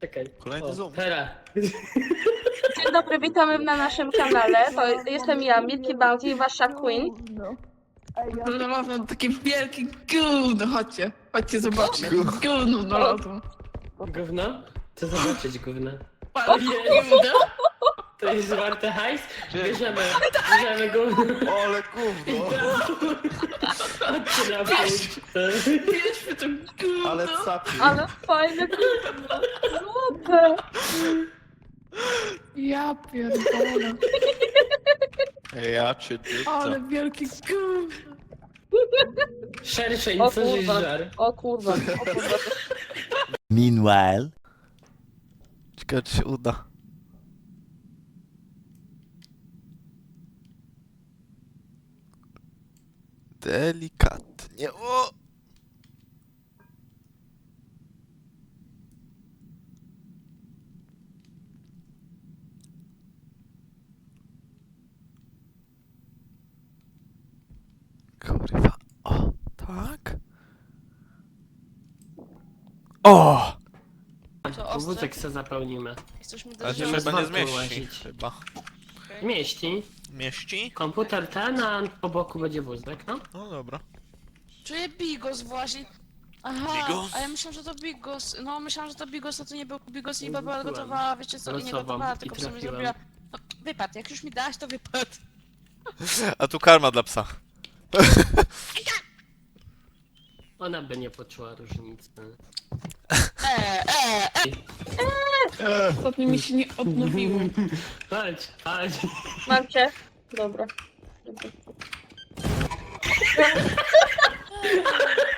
Czekaj. Kolejny O, zoom. Teraz. Dzień dobry, witamy na naszym kanale. To jestem ja, Milky Bounty, wasza queen. Znalazłam takie wielkie gówno, chodźcie, chodźcie zobaczcie, gówno znalazłam. Gówno? Co zobaczyć gówno? Ale gówno. To jest warte hajs? Bierzemy, bierzemy gówno. Ale gówno! Bierzmy to gówno. Ale capi. Ale fajne. Złote. Ja pierdolę, Ja cię ale wielkie gówno. Szerszej, O co żeś kurwa. żar? O kurwa, o kurwa. Meanwhile. Ciekawe, czy się uda. Delikatnie. O! Kurwa. O, tak? O! Co, Wózek ostre? se zapełnimy. Chcesz mi Ale się chyba nie zmieści. Chyba. Mieści. Mieści? Komputer ten, a po boku będzie wózek, no? No dobra. Czuję bigos właśnie. Aha, Bigos? a ja myślałam, że to bigos. No, myślałam, że to bigos, a to nie był bigos i Nie baba gotowała, wiecie co, i nie gotowała, i tylko w sumie trafiłem. zrobiła. No, wypad, jak już mi dałaś, to wypad. A tu karma dla psa. Ona by nie poczuła różnicy. Eee, eee, eee. Ostatnio mi się nie odnowiło. Chodź, chodź. Mam cię. Dobra. Dobra.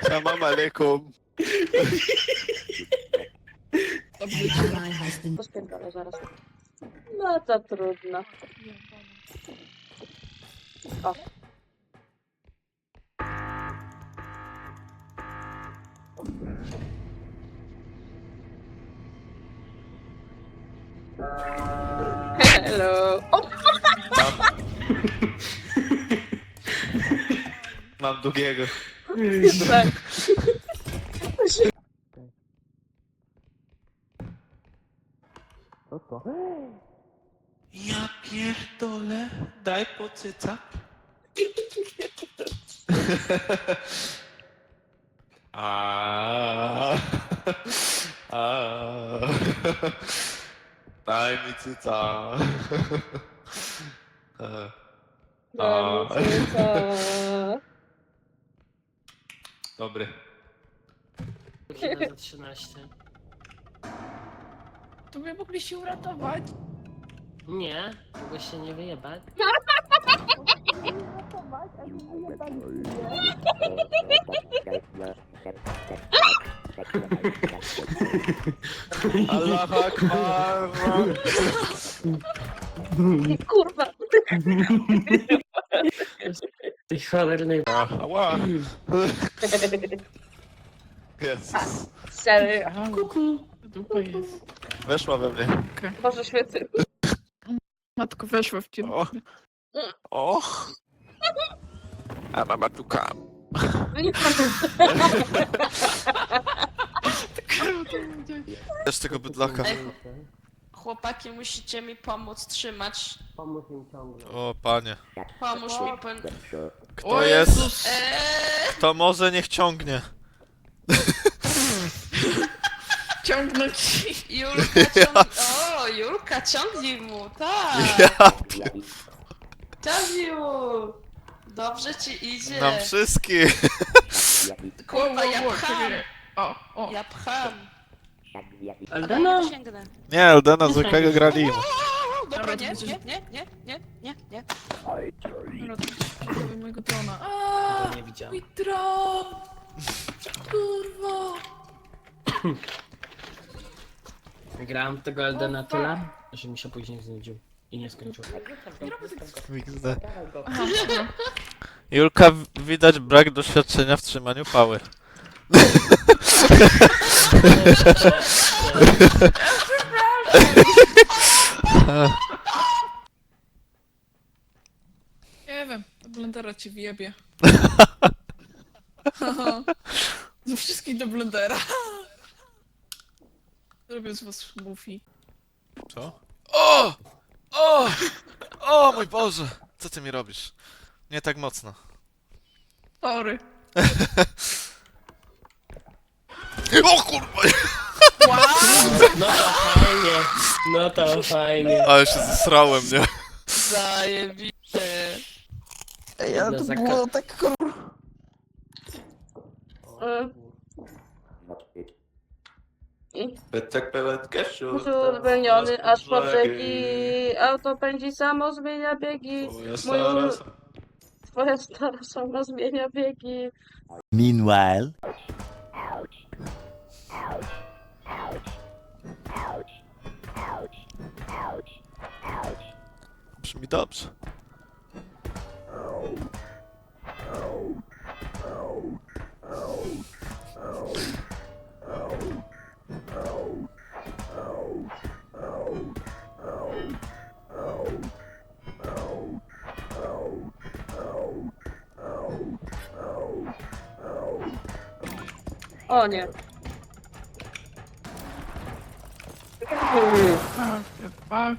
Salam alaikum. Pospierdolę zaraz. No to trudno. O. Hello. O, Mam długiego. tak. Ja pierdolę. Daj pocyca. A. A. Daj mi cyca. E. A. Dobry. Godzina za 13. To by mogli się uratować. Nie, mogę się nie wyjebać. Allah akbar. Kurwa. Ty cholerny... Ała. Jezus. Serio. Kuku. Dupa jest. Weszła we mnie. Boże święty. Matko weszła w ciebie. O. O. A mama tu kam. Też tego bydlaka. Chłopaki, musicie mi pomóc trzymać. Pomóż im ciągle. O, panie. Pomóż mi, pan... Kto O jest? Jezus. Eee, Kto może, niech ciągnie. Ciągnąć ci. Julka ciągnij... O, Julka, ciągnij mu, tak. Ja Ciągnij mu. Dobrze ci idzie. nam wszystkich. Kurwa, ja pcham. O, o. Ja pcham. Aldena? Ja sięgnę. Nie, Eldena zwykłego grali. O, Dobra, Dobra, nie, to nie, nie, nie, nie, nie, nie. Dobra, to jest mojego drona. A, Tego nie widziałem. mój dron. Kurwa. Grałem w tego Eldena tyle, że mi się później znudził. I nie skończył. XD. Julka, w- widać brak doświadczenia w trzymaniu pały. Nie wiem, do blendera ci wjebie. Ze wszystkich do blendera. Zrobię z was mufi. Co? O! O! O mój Boże! Co ty mi robisz? Nie tak mocno. Sorry. O kurwa! No to fajnie. No to fajnie. Ale się zesrałem, nie? Zajebiście. Ej, ale to było tak Y, Tak pełen keszu. Uzupełniony aż po brzegi. Auto pędzi samo, zmienia biegi. Mój ul- Twoja stara sama zmienia biegi. Meanwhile. Brzmi dobrze. O nie. Fuck.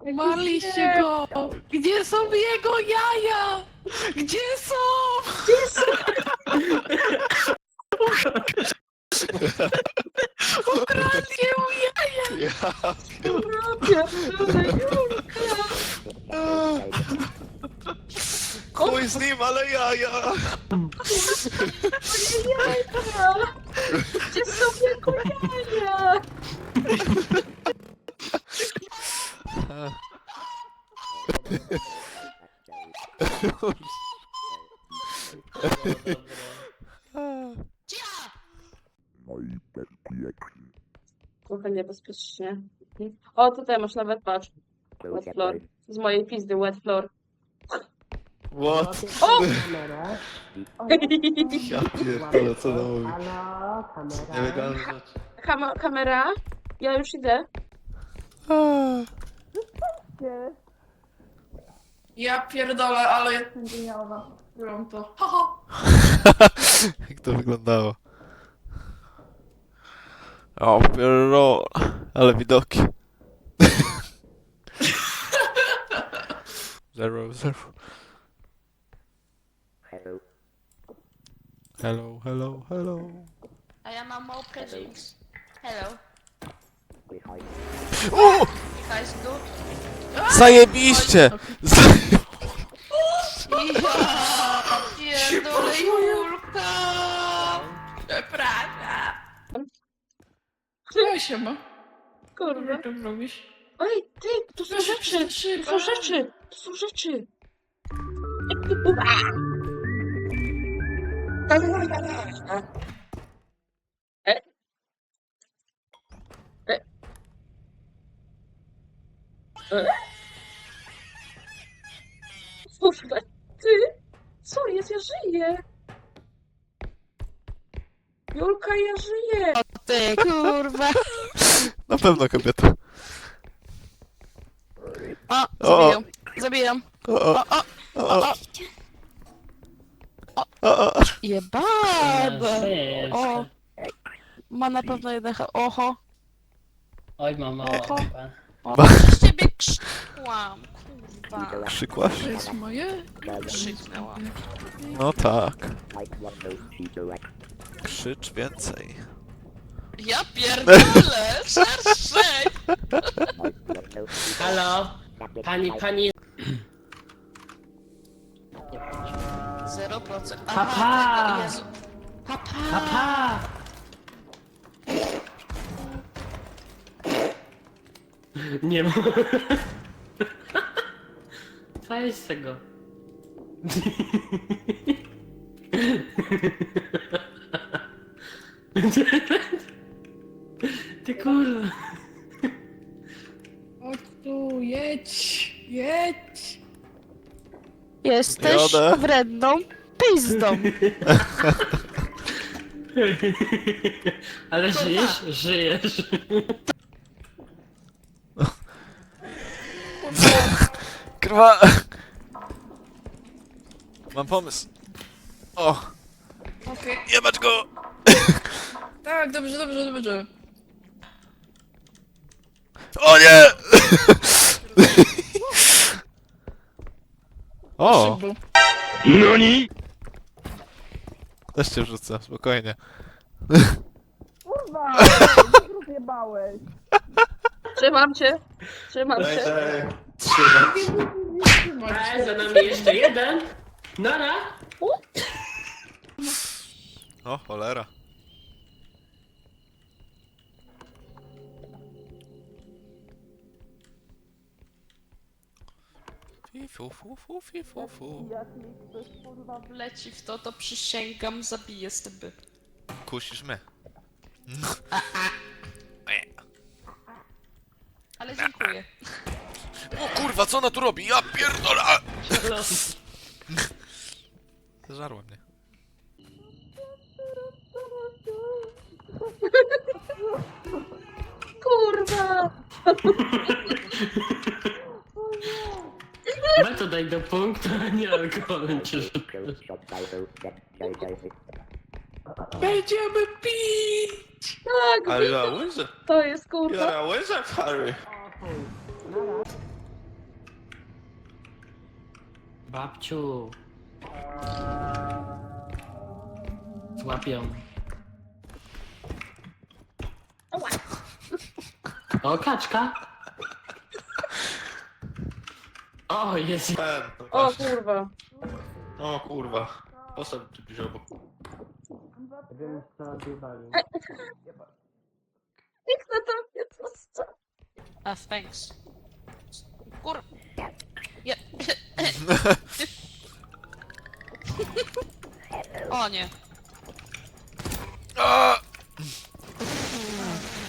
Umarliście go! Gdzie są jego jaja? Gdzie są? Ukradli mu jaja! Ja Pierdolę, Julka. Chuj z nim, ale ja, ja. Jajka. Gdzie są jego jaja? Trochę niebezpiecznie. O, tutaj masz nawet, patrz. Wet floor. Z mojej pizdy wet floor. What? O! Ja pierdolę, co to mówi. Nielegalne rzeczy. Kam kamera? Ja już idę. Ja pierdolę, ale jestem genialna. Byłam to. Haha. Jak to wyglądało? O, pierdol. Ale widoki. Zero, zero. Hello, hello, hello. A ja mam małpkę Jinx. Hello. O! Michał z dół. Zajebiście! Zaje... Ja pierdolę Julka. Przepraszam. No się ma. Kurwa. Co robisz? Ej, ty, tu są rzeczy. Tu są rzeczy. Tu są rzeczy. E? E? E? Kurwa, ty? Co jest? Ja żyję. Julka, ja żyję. Ty kurwa. Na pewno kobieta. O, O. zabijam. O, o, O, o, o, o. o, o. Jebaba. Cześć. O. Ma na pewno jeden ha- Oho. Oj, mama. Oho. opa. O, z ciebie krzykłam. Kurwa. Krzykłaś? To jest moje? Krzyknęłam. No tak. Krzycz więcej. Ja pierdolę. Szerszej. Halo? Pani, pani. 0%. Papa. Jezu. Papa. Papa! Nie ma. Weź tego. Ty kurwa. Chodź tu, jedź, jedź. Jesteś Jodę. wredną pizdą. Ale żyjesz? Żyjesz. Kurwa! Mam pomysł. O! Okej. Jebać go! Tak, dobrze, dobrze, dobrze. O nie! O! Szybko. Też cię wrzucę, spokojnie. Trzymam cię. Trzymam cię. daj. Trzymaj. Ej, za nami jeszcze jeden. Nara. O, cholera. Fifu, fu, fu, fifu, fu. Jak mi ktoś kurwa wleci w to, to przysięgam, zabiję steby. Kusisz mnie. Ale dziękuję. O kurwa, co ona tu robi? Ja pierdolę! a! Zażarła mnie. Kurwa! No to daj do punktu, a nie alkoholem cię. Będziemy pić! Tak, Ale ja łyżę. to jest kurwa. Ja łyżę, Harry. Babciu. Złapią. O, kaczka. O, jest. Ten, O kurwa. O kurwa. Postaw tu gdzieś obok. Wiem, co odjebali. Nikt na to nie został. A, thanks. Kur... Ja... O nie. A!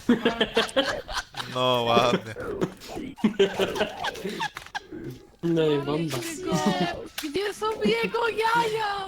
No ładnie. No i bomba. Gdzie są jego jaja?